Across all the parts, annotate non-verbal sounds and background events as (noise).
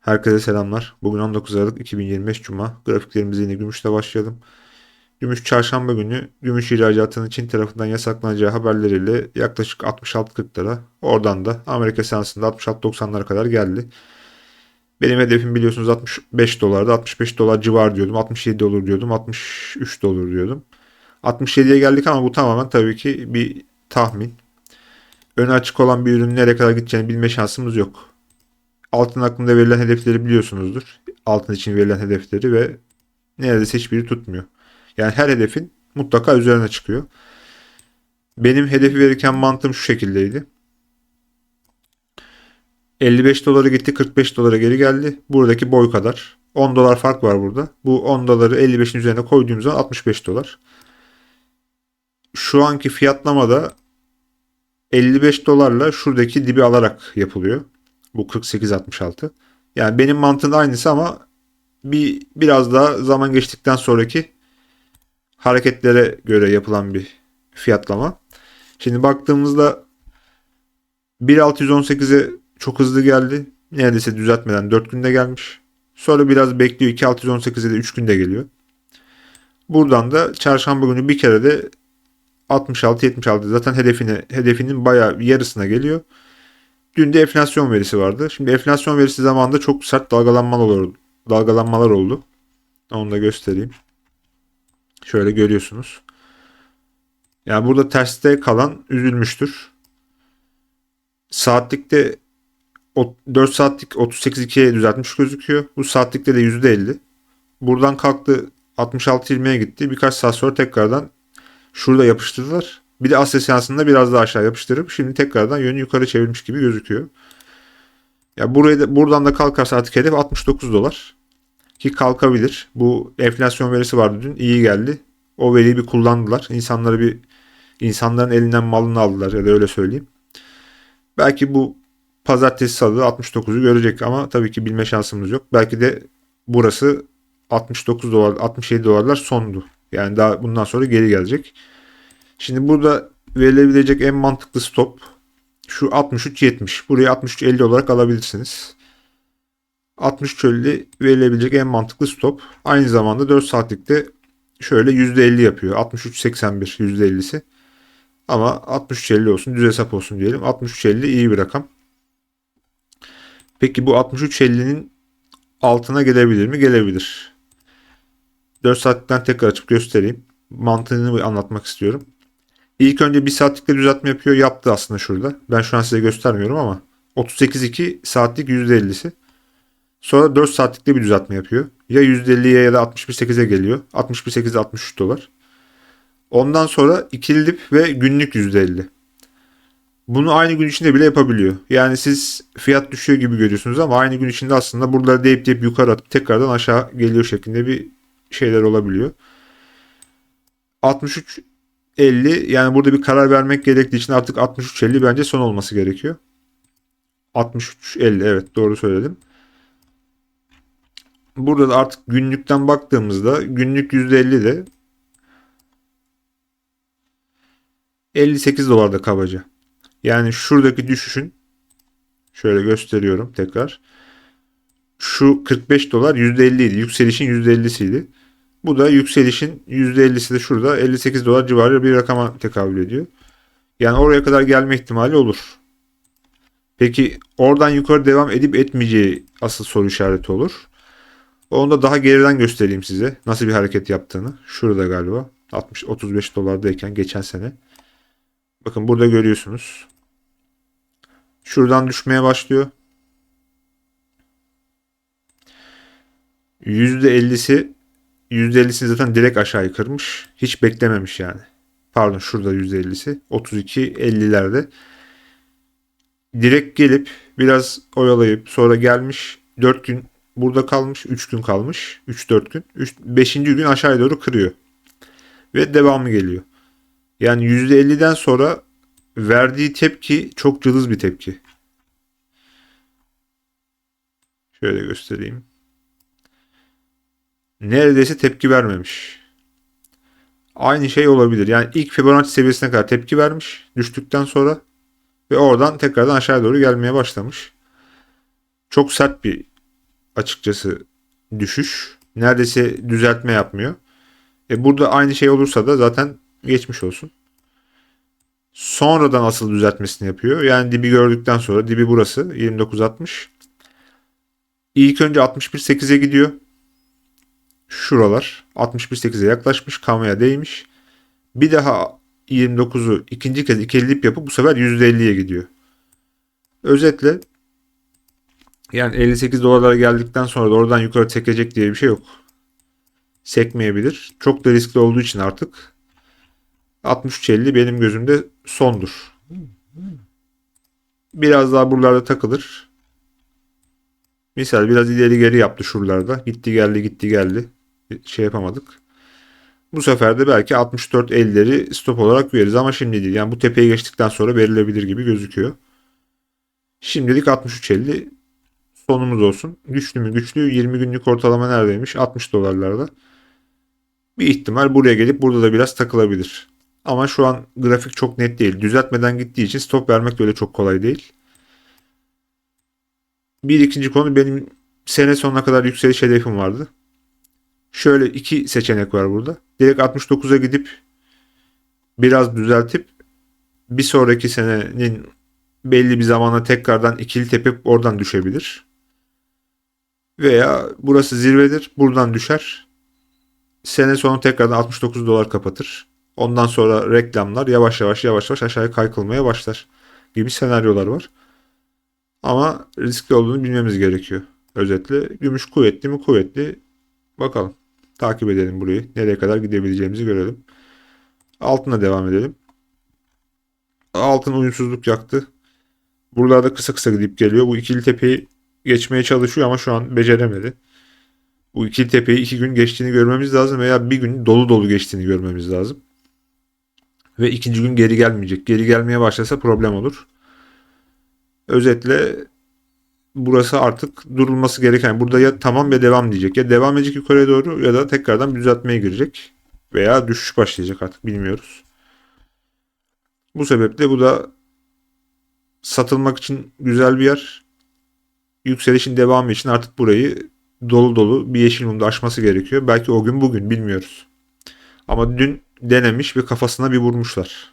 Herkese selamlar. Bugün 19 Aralık 2025 Cuma. Grafiklerimize yine gümüşle başlayalım. Gümüş çarşamba günü gümüş ihracatının Çin tarafından yasaklanacağı haberleriyle yaklaşık 66-40'lara oradan da Amerika seansında 66-90'lara kadar geldi. Benim hedefim biliyorsunuz 65 dolardı. 65 dolar civar diyordum. 67 olur diyordum. 63 de olur diyordum. 67'ye geldik ama bu tamamen tabii ki bir tahmin. Önü açık olan bir ürünün nereye kadar gideceğini bilme şansımız yok. Altın hakkında verilen hedefleri biliyorsunuzdur. Altın için verilen hedefleri ve neredeyse hiçbiri tutmuyor. Yani her hedefin mutlaka üzerine çıkıyor. Benim hedefi verirken mantığım şu şekildeydi. 55 dolara gitti 45 dolara geri geldi. Buradaki boy kadar. 10 dolar fark var burada. Bu 10 doları 55'in üzerine koyduğum zaman 65 dolar. Şu anki fiyatlamada 55 dolarla şuradaki dibi alarak yapılıyor. Bu 48.66. Yani benim mantığım aynısı ama bir biraz daha zaman geçtikten sonraki hareketlere göre yapılan bir fiyatlama. Şimdi baktığımızda 1.618'e çok hızlı geldi. Neredeyse düzeltmeden 4 günde gelmiş. Sonra biraz bekliyor. 2.618'e de 3 günde geliyor. Buradan da çarşamba günü bir kere de 66-76 zaten hedefine, hedefinin bayağı yarısına geliyor. Dün de enflasyon verisi vardı. Şimdi enflasyon verisi zamanında çok sert dalgalanmalar oldu. Dalgalanmalar oldu. Onu da göstereyim. Şöyle görüyorsunuz. Yani burada terste kalan üzülmüştür. Saatlikte 4 saatlik 38.2'ye düzeltmiş gözüküyor. Bu saatlikte de %50. Buradan kalktı 66.20'ye gitti. Birkaç saat sonra tekrardan şurada yapıştırdılar. Bir de Asya seansında biraz daha aşağı yapıştırıp şimdi tekrardan yönü yukarı çevirmiş gibi gözüküyor. Ya buraya da, buradan da kalkarsa artık hedef 69 dolar. Ki kalkabilir. Bu enflasyon verisi vardı dün. iyi geldi. O veriyi bir kullandılar. İnsanları bir insanların elinden malını aldılar ya da öyle söyleyeyim. Belki bu pazartesi salı 69'u görecek ama tabii ki bilme şansımız yok. Belki de burası 69 dolar 67 dolarlar sondu. Yani daha bundan sonra geri gelecek. Şimdi burada verilebilecek en mantıklı stop şu 63.70. Burayı 63.50 olarak alabilirsiniz. 63.50 verilebilecek en mantıklı stop. Aynı zamanda 4 saatlikte şöyle %50 yapıyor. 63.81 %50'si. Ama 63.50 olsun düz hesap olsun diyelim. 63.50 iyi bir rakam. Peki bu 63.50'nin altına gelebilir mi? Gelebilir. 4 saatten tekrar açıp göstereyim. Mantığını anlatmak istiyorum. İlk önce bir saatlikte düzeltme yapıyor. Yaptı aslında şurada. Ben şu an size göstermiyorum ama 38.2 saatlik %50'si. Sonra 4 saatlikte bir düzeltme yapıyor. Ya %50'ye ya da 61.8'e geliyor. 61.8'e 63 dolar. Ondan sonra ikili dip ve günlük %50. Bunu aynı gün içinde bile yapabiliyor. Yani siz fiyat düşüyor gibi görüyorsunuz ama aynı gün içinde aslında buraları deyip deyip yukarı atıp tekrardan aşağı geliyor şeklinde bir şeyler olabiliyor. 63 50 yani burada bir karar vermek gerektiği için artık 63-50 bence son olması gerekiyor. 63-50 evet doğru söyledim. Burada da artık günlükten baktığımızda günlük %50 de 58 dolarda kabaca. Yani şuradaki düşüşün şöyle gösteriyorum tekrar. Şu 45 dolar %50 idi. Yükselişin %50'siydi. Bu da yükselişin %50'si de şurada 58 dolar civarı bir rakama tekabül ediyor. Yani oraya kadar gelme ihtimali olur. Peki oradan yukarı devam edip etmeyeceği asıl soru işareti olur. Onu da daha geriden göstereyim size. Nasıl bir hareket yaptığını. Şurada galiba. 60 35 dolardayken geçen sene. Bakın burada görüyorsunuz. Şuradan düşmeye başlıyor. %50'si %50'sini zaten direkt aşağıya kırmış. Hiç beklememiş yani. Pardon şurada %50'si. 32 50'lerde. Direkt gelip biraz oyalayıp sonra gelmiş 4 gün burada kalmış. 3 gün kalmış. 3-4 gün. 3, 5. gün aşağıya doğru kırıyor. Ve devamı geliyor. Yani %50'den sonra verdiği tepki çok cılız bir tepki. Şöyle göstereyim neredeyse tepki vermemiş. Aynı şey olabilir. Yani ilk Fibonacci seviyesine kadar tepki vermiş düştükten sonra ve oradan tekrardan aşağı doğru gelmeye başlamış. Çok sert bir açıkçası düşüş. Neredeyse düzeltme yapmıyor. E burada aynı şey olursa da zaten geçmiş olsun. Sonradan asıl düzeltmesini yapıyor. Yani dibi gördükten sonra dibi burası 29.60. İlk önce 61.8'e gidiyor. Şuralar 61.8'e yaklaşmış. Kamuya değmiş. Bir daha 29'u ikinci kez ikili dip yapıp bu sefer %50'ye gidiyor. Özetle yani 58 dolarlara geldikten sonra da oradan yukarı çekecek diye bir şey yok. Sekmeyebilir. Çok da riskli olduğu için artık 63.50 benim gözümde sondur. Biraz daha buralarda takılır. Misal biraz ileri geri yaptı şuralarda. Gitti geldi gitti geldi. Şey yapamadık. Bu sefer de belki 64.50'leri stop olarak veririz ama şimdi değil. Yani bu tepeyi geçtikten sonra verilebilir gibi gözüküyor. Şimdilik 63.50 sonumuz olsun. Güçlü mü güçlü 20 günlük ortalama neredeymiş? 60 dolarlarda. Bir ihtimal buraya gelip burada da biraz takılabilir. Ama şu an grafik çok net değil. Düzeltmeden gittiği için stop vermek de öyle çok kolay değil. Bir ikinci konu benim sene sonuna kadar yükseliş hedefim vardı. Şöyle iki seçenek var burada. Direkt 69'a gidip biraz düzeltip bir sonraki senenin belli bir zamana tekrardan ikili tepip oradan düşebilir. Veya burası zirvedir. Buradan düşer. Sene sonu tekrardan 69 dolar kapatır. Ondan sonra reklamlar yavaş yavaş yavaş yavaş aşağıya kaykılmaya başlar gibi senaryolar var. Ama riskli olduğunu bilmemiz gerekiyor. Özetle gümüş kuvvetli mi kuvvetli bakalım. Takip edelim burayı. Nereye kadar gidebileceğimizi görelim. Altına devam edelim. Altın uyumsuzluk yaktı. Buralarda kısa kısa gidip geliyor. Bu ikili tepeyi geçmeye çalışıyor ama şu an beceremedi. Bu ikili tepeyi iki gün geçtiğini görmemiz lazım veya bir gün dolu dolu geçtiğini görmemiz lazım. Ve ikinci gün geri gelmeyecek. Geri gelmeye başlasa problem olur. Özetle burası artık durulması gereken. Burada ya tamam ya devam diyecek. Ya devam edecek yukarıya doğru ya da tekrardan düzeltmeye girecek. Veya düşüş başlayacak artık bilmiyoruz. Bu sebeple bu da satılmak için güzel bir yer. Yükselişin devamı için artık burayı dolu dolu bir yeşil mumda aşması gerekiyor. Belki o gün bugün bilmiyoruz. Ama dün denemiş ve kafasına bir vurmuşlar.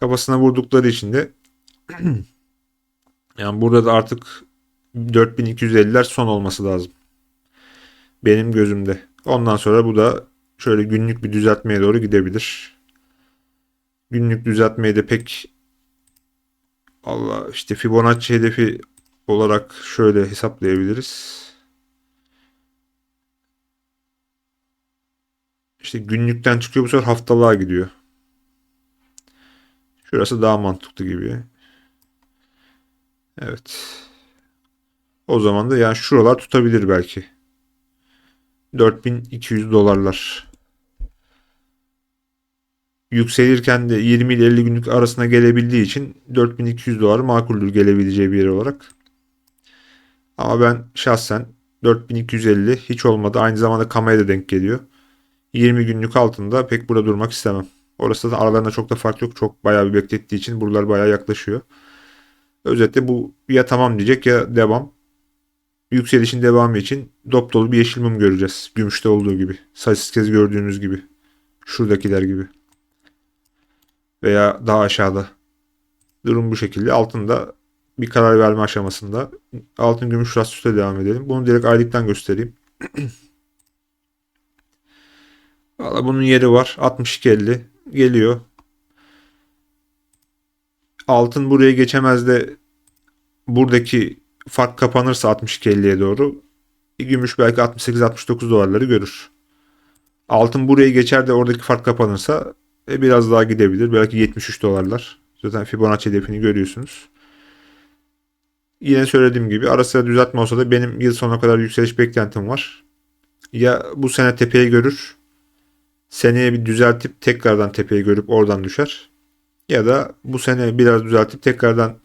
Kafasına vurdukları için de (clears throat) yani burada da artık 4250'ler son olması lazım. Benim gözümde. Ondan sonra bu da şöyle günlük bir düzeltmeye doğru gidebilir. Günlük düzeltmeyi de pek Allah işte Fibonacci hedefi olarak şöyle hesaplayabiliriz. İşte günlükten çıkıyor bu sefer haftalığa gidiyor. Şurası daha mantıklı gibi. Evet. O zaman da yani şuralar tutabilir belki. 4200 dolarlar. Yükselirken de 20 ile 50 günlük arasına gelebildiği için 4200 dolar makuldür gelebileceği bir yer olarak. Ama ben şahsen 4250 hiç olmadı. Aynı zamanda kamaya da denk geliyor. 20 günlük altında pek burada durmak istemem. Orası da aralarında çok da fark yok. Çok bayağı bir beklettiği için buralar bayağı yaklaşıyor. Özetle bu ya tamam diyecek ya devam. Yükselişin devamı için dop dolu bir yeşil mum göreceğiz. Gümüşte olduğu gibi. Sayısız kez gördüğünüz gibi. Şuradakiler gibi. Veya daha aşağıda. Durum bu şekilde. Altında bir karar verme aşamasında. Altın gümüş rasyosuyla devam edelim. Bunu direkt aylıktan göstereyim. (clears throat) Valla bunun yeri var. 62.50 geliyor. Altın buraya geçemez de buradaki fark kapanırsa 62.50'ye doğru gümüş belki 68-69 dolarları görür. Altın buraya geçer de oradaki fark kapanırsa e, biraz daha gidebilir. Belki 73 dolarlar. Zaten Fibonacci hedefini görüyorsunuz. Yine söylediğim gibi ara sıra düzeltme olsa da benim yıl sonuna kadar yükseliş beklentim var. Ya bu sene tepeyi görür seneye bir düzeltip tekrardan tepeyi görüp oradan düşer. Ya da bu sene biraz düzeltip tekrardan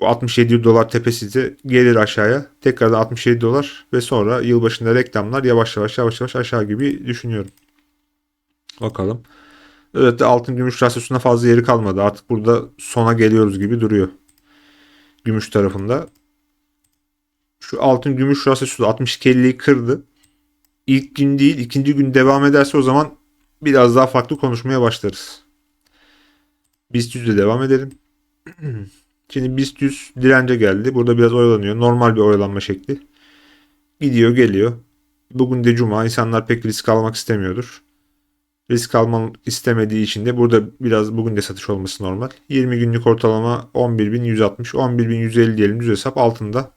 bu 67 dolar tepesi de gelir aşağıya. Tekrardan 67 dolar ve sonra yılbaşında reklamlar yavaş yavaş yavaş yavaş aşağı gibi düşünüyorum. Bakalım. Evet altın gümüş rasyosuna fazla yeri kalmadı. Artık burada sona geliyoruz gibi duruyor. Gümüş tarafında. Şu altın gümüş rasyosu 62.50'yi kırdı. İlk gün değil ikinci gün devam ederse o zaman biraz daha farklı konuşmaya başlarız. BIST 100'le devam edelim. (clears throat) Şimdi BIST 100 dirence geldi. Burada biraz oyalanıyor. Normal bir oyalanma şekli. Gidiyor geliyor. Bugün de cuma. İnsanlar pek risk almak istemiyordur. Risk almak istemediği için de burada biraz bugün de satış olması normal. 20 günlük ortalama 11.160, 11.150 diyelim düz hesap altında.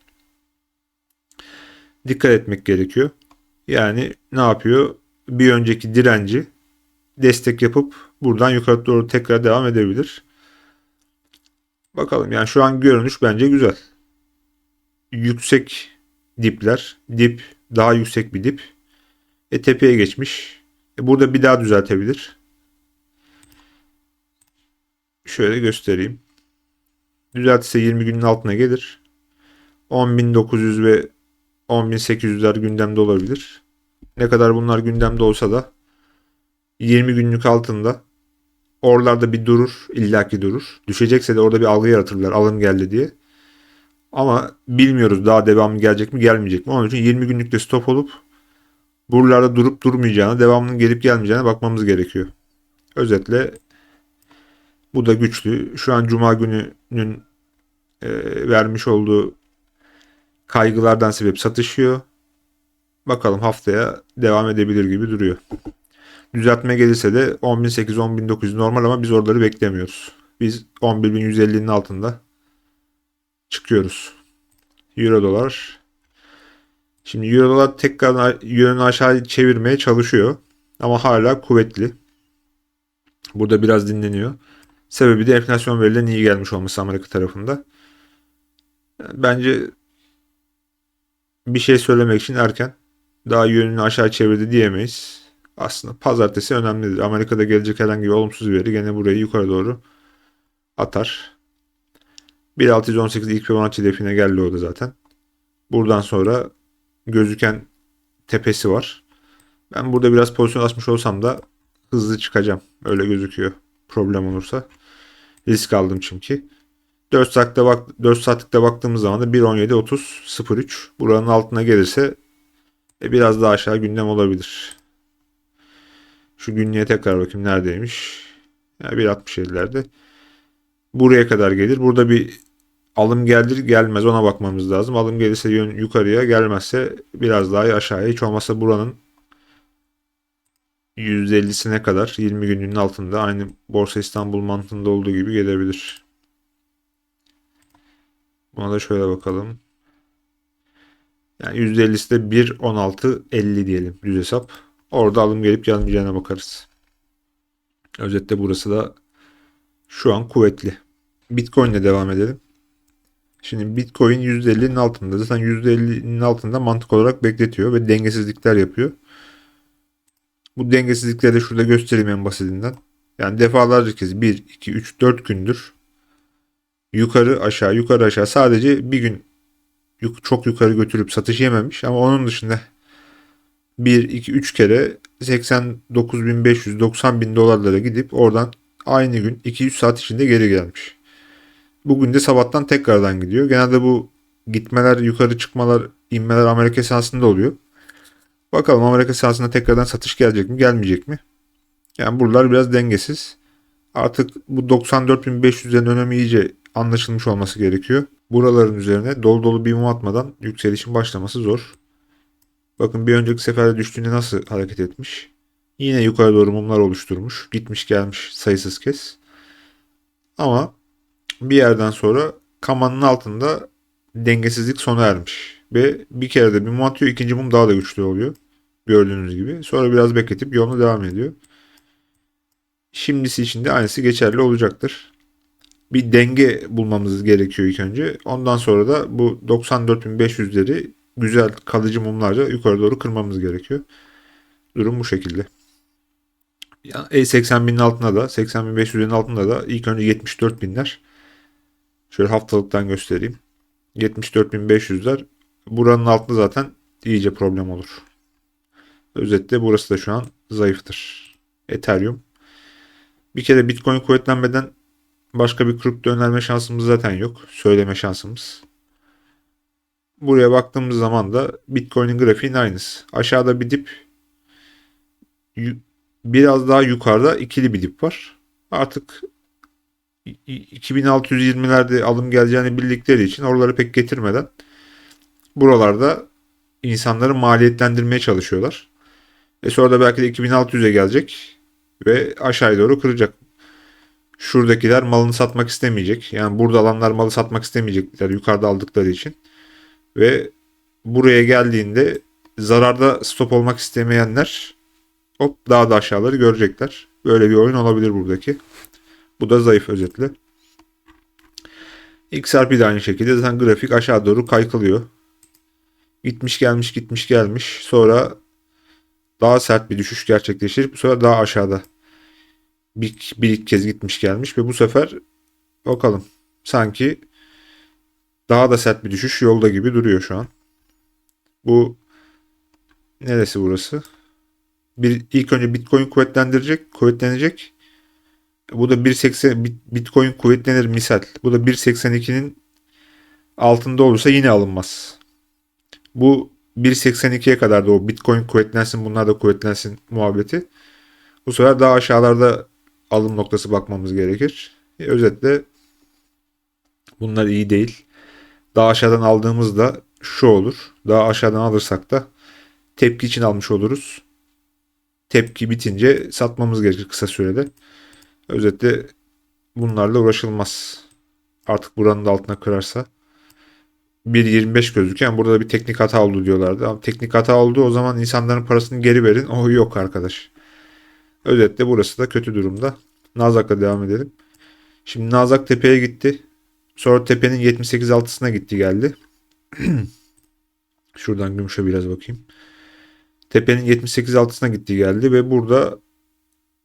Dikkat etmek gerekiyor. Yani ne yapıyor? Bir önceki direnci destek yapıp buradan yukarı doğru tekrar devam edebilir. Bakalım yani şu an görünüş bence güzel. Yüksek dipler, dip daha yüksek bir dip. E tepeye geçmiş. E, burada bir daha düzeltebilir. Şöyle göstereyim. Düzeltse 20 günün altına gelir. 10.900 ve 10.800'ler gündemde olabilir. Ne kadar bunlar gündemde olsa da 20 günlük altında oralarda bir durur, illaki durur. Düşecekse de orada bir algı yaratırlar alım geldi diye. Ama bilmiyoruz daha devamı gelecek mi gelmeyecek mi. Onun için 20 günlükte stop olup buralarda durup durmayacağına, devamının gelip gelmeyeceğine bakmamız gerekiyor. Özetle bu da güçlü. Şu an Cuma gününün e, vermiş olduğu kaygılardan sebep satışıyor. Bakalım haftaya devam edebilir gibi duruyor. Düzeltme gelirse de 10.800-10.900 normal ama biz oraları beklemiyoruz. Biz 11.150'nin altında çıkıyoruz. Euro dolar. Şimdi Euro dolar tekrar yönünü aşağı çevirmeye çalışıyor. Ama hala kuvvetli. Burada biraz dinleniyor. Sebebi de enflasyon verilerinin iyi gelmiş olması Amerika tarafında. Bence bir şey söylemek için erken. Daha yönünü aşağı çevirdi diyemeyiz. Aslında pazartesi önemlidir. Amerika'da gelecek herhangi bir olumsuz veri gene burayı yukarı doğru atar. 1.618 ilk Fibonacci hedefine geldi orada zaten. Buradan sonra gözüken tepesi var. Ben burada biraz pozisyon açmış olsam da hızlı çıkacağım. Öyle gözüküyor. Problem olursa. Risk aldım çünkü. 4 saatte bak 4 saatlikte baktığımız zaman da 1.17.30 03 buranın altına gelirse e, biraz daha aşağı gündem olabilir. Şu günlüğe tekrar bakayım neredeymiş. Yani 1.67'lerde. Buraya kadar gelir. Burada bir alım gelir gelmez ona bakmamız lazım. Alım gelirse yön yukarıya gelmezse biraz daha aşağıya hiç olmazsa buranın %50'sine kadar 20 günlüğün altında aynı Borsa İstanbul mantığında olduğu gibi gelebilir. Buna da şöyle bakalım. Yani %50'si de 1.16.50 diyelim düz hesap. Orada alım gelip gelmeyeceğine bakarız. Özetle burası da şu an kuvvetli. Bitcoin ile devam edelim. Şimdi Bitcoin %50'nin altında. Zaten %50'nin altında mantık olarak bekletiyor ve dengesizlikler yapıyor. Bu dengesizlikleri de şurada göstereyim en basitinden. Yani defalarca kez 1, 2, 3, 4 gündür yukarı aşağı yukarı aşağı sadece bir gün çok yukarı götürüp satış yememiş ama onun dışında 1, 2, 3 kere 89.500 90.000 dolarlara gidip oradan aynı gün 2-3 saat içinde geri gelmiş. Bugün de sabahtan tekrardan gidiyor. Genelde bu gitmeler, yukarı çıkmalar, inmeler Amerika sahasında oluyor. Bakalım Amerika sahasında tekrardan satış gelecek mi, gelmeyecek mi? Yani buralar biraz dengesiz. Artık bu 94.500'lerin önemi iyice anlaşılmış olması gerekiyor. Buraların üzerine dolu dolu bir mum atmadan yükselişin başlaması zor. Bakın bir önceki seferde düştüğünde nasıl hareket etmiş. Yine yukarı doğru mumlar oluşturmuş. Gitmiş gelmiş sayısız kez. Ama bir yerden sonra kamanın altında dengesizlik sona ermiş. Ve bir kere de bir mum atıyor ikinci mum daha da güçlü oluyor. Gördüğünüz gibi. Sonra biraz bekletip yoluna devam ediyor. Şimdisi için de aynısı geçerli olacaktır. Bir denge bulmamız gerekiyor ilk önce. Ondan sonra da bu 94.500'leri güzel kalıcı mumlarla yukarı doğru kırmamız gerekiyor. Durum bu şekilde. Yani E80 altında da 80.500'ün altında da ilk önce 74 binler. Şöyle haftalıktan göstereyim. 74.500'ler. Buranın altında zaten iyice problem olur. Özetle burası da şu an zayıftır. Ethereum. Bir kere Bitcoin kuvvetlenmeden başka bir kripto önerme şansımız zaten yok. Söyleme şansımız. Buraya baktığımız zaman da Bitcoin'in grafiğin aynısı. Aşağıda bir dip biraz daha yukarıda ikili bir dip var. Artık i- i- 2620'lerde alım geleceğini bildikleri için oraları pek getirmeden buralarda insanları maliyetlendirmeye çalışıyorlar. E sonra da belki de 2600'e gelecek ve aşağıya doğru kıracak. Şuradakiler malını satmak istemeyecek. Yani burada alanlar malı satmak istemeyecekler yukarıda aldıkları için. Ve buraya geldiğinde zararda stop olmak istemeyenler hop daha da aşağıları görecekler. Böyle bir oyun olabilir buradaki. Bu da zayıf özetle. XRP de aynı şekilde zaten grafik aşağı doğru kaykılıyor. Gitmiş gelmiş gitmiş gelmiş. Sonra daha sert bir düşüş gerçekleşir. Bu sefer daha aşağıda bir, bir iki kez gitmiş gelmiş ve bu sefer bakalım sanki daha da sert bir düşüş yolda gibi duruyor şu an. Bu neresi burası? Bir ilk önce Bitcoin kuvvetlendirecek, kuvvetlenecek. Bu da 1.80 Bit- Bitcoin kuvvetlenir misal. Bu da 1.82'nin altında olursa yine alınmaz. Bu 1.82'ye kadar da o Bitcoin kuvvetlensin bunlar da kuvvetlensin muhabbeti. Bu sefer daha aşağılarda alım noktası bakmamız gerekir. E, özetle bunlar iyi değil. Daha aşağıdan aldığımızda şu olur. Daha aşağıdan alırsak da tepki için almış oluruz. Tepki bitince satmamız gerekir kısa sürede. Özetle bunlarla uğraşılmaz. Artık buranın da altına kırarsa. 1.25 gözüküyor. burada da bir teknik hata oldu diyorlardı. Ama teknik hata oldu o zaman insanların parasını geri verin. O yok arkadaş. Özetle burası da kötü durumda. Nazak'la devam edelim. Şimdi Nazak tepeye gitti. Sonra tepenin 78 altısına gitti geldi. (clears throat) Şuradan gümüşe biraz bakayım. Tepenin 78 altısına gitti geldi ve burada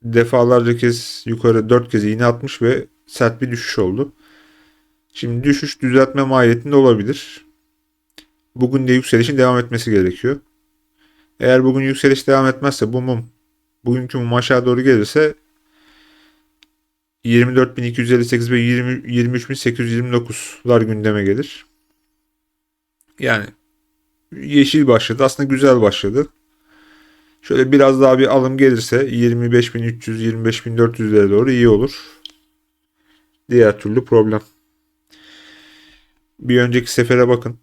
defalarca kez yukarı 4 kez iğne atmış ve sert bir düşüş oldu. Şimdi düşüş düzeltme mahiyetinde olabilir. Bugün de yükselişin devam etmesi gerekiyor. Eğer bugün yükseliş devam etmezse bu mum bugünkü mum aşağı doğru gelirse 24.258 ve 20, 23.829'lar gündeme gelir. Yani yeşil başladı. Aslında güzel başladı. Şöyle biraz daha bir alım gelirse 25.300 25.400'lere doğru iyi olur. Diğer türlü problem. Bir önceki sefere bakın.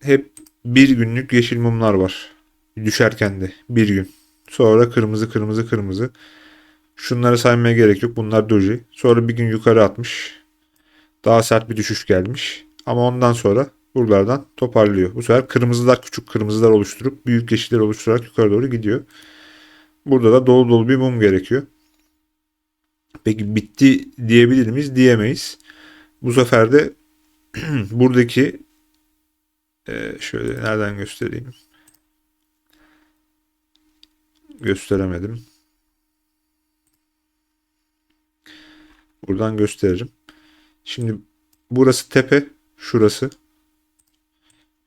Hep bir günlük yeşil mumlar var. Düşerken de bir gün. Sonra kırmızı kırmızı kırmızı. Şunları saymaya gerek yok. Bunlar doji. Sonra bir gün yukarı atmış. Daha sert bir düşüş gelmiş. Ama ondan sonra buralardan toparlıyor. Bu sefer kırmızılar küçük kırmızılar oluşturup büyük yeşiller oluşturarak yukarı doğru gidiyor. Burada da dolu dolu bir mum gerekiyor. Peki bitti diyebilir miyiz? Diyemeyiz. Bu sefer de (clears throat) buradaki e, şöyle nereden göstereyim? Gösteremedim. Buradan gösteririm. Şimdi burası tepe, şurası.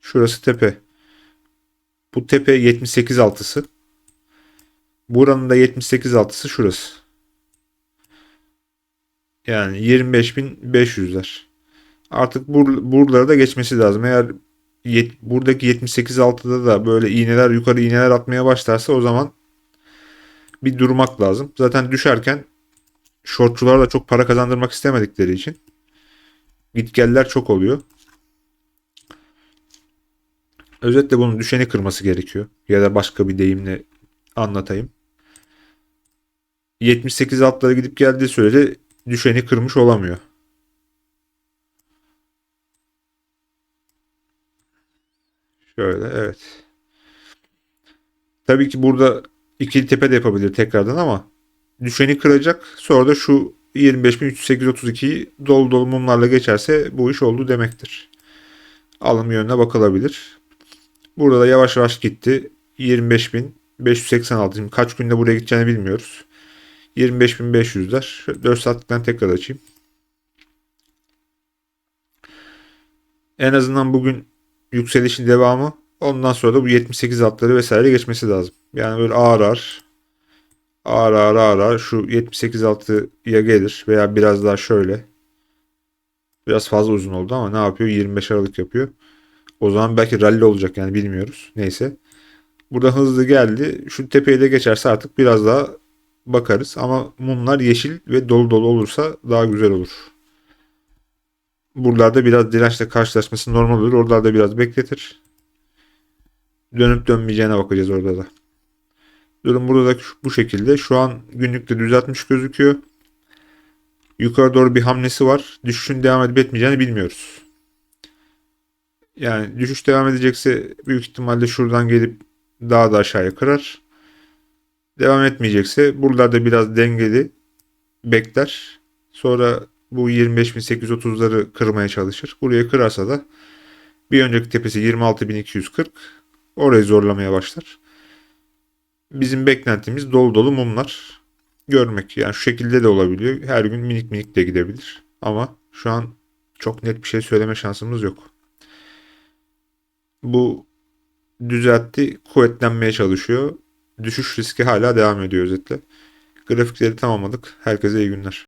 Şurası tepe. Bu tepe 78 altısı. Buranın da 78 altısı şurası. Yani 25.500'ler. Artık bur buralara da geçmesi lazım. Eğer buradaki 78 altıda da böyle iğneler yukarı iğneler atmaya başlarsa o zaman bir durmak lazım. Zaten düşerken shortçulara da çok para kazandırmak istemedikleri için gitgeller çok oluyor. Özetle bunun düşeni kırması gerekiyor. Ya da başka bir deyimle anlatayım. 78 altlara gidip geldiği sürece düşeni kırmış olamıyor. Şöyle evet. Tabii ki burada ikili tepe de yapabilir tekrardan ama düşeni kıracak. Sonra da şu 25.332'yi dolu dolu mumlarla geçerse bu iş oldu demektir. Alım yönüne bakılabilir. Burada da yavaş yavaş gitti. 25.586. Şimdi kaç günde buraya gideceğini bilmiyoruz. 25.500'ler. 4 saatlikten tekrar açayım. En azından bugün yükselişin devamı. Ondan sonra da bu 78 altları vesaire geçmesi lazım. Yani böyle ağır ağır ağır ağır ağır, ağır şu 78 altıya gelir veya biraz daha şöyle Biraz fazla uzun oldu ama ne yapıyor? 25 Aralık yapıyor. O zaman belki rally olacak yani bilmiyoruz. Neyse. Burada hızlı geldi. Şu tepeyi de geçerse artık biraz daha bakarız. Ama mumlar yeşil ve dolu dolu olursa daha güzel olur. Buralarda biraz dirençle karşılaşması normal olur. Oralarda biraz bekletir. Dönüp dönmeyeceğine bakacağız orada da. Durum burada da bu şekilde. Şu an günlükte düzeltmiş gözüküyor. Yukarı doğru bir hamlesi var. Düşüşün devam edip etmeyeceğini bilmiyoruz. Yani düşüş devam edecekse büyük ihtimalle şuradan gelip daha da aşağıya kırar. Devam etmeyecekse buralarda biraz dengeli bekler. Sonra bu 25.830'ları kırmaya çalışır. Buraya kırarsa da bir önceki tepesi 26.240 orayı zorlamaya başlar. Bizim beklentimiz dolu dolu mumlar görmek. Yani şu şekilde de olabiliyor. Her gün minik minik de gidebilir. Ama şu an çok net bir şey söyleme şansımız yok. Bu düzeltti, kuvvetlenmeye çalışıyor. Düşüş riski hala devam ediyor özetle. Grafikleri tamamladık. Herkese iyi günler.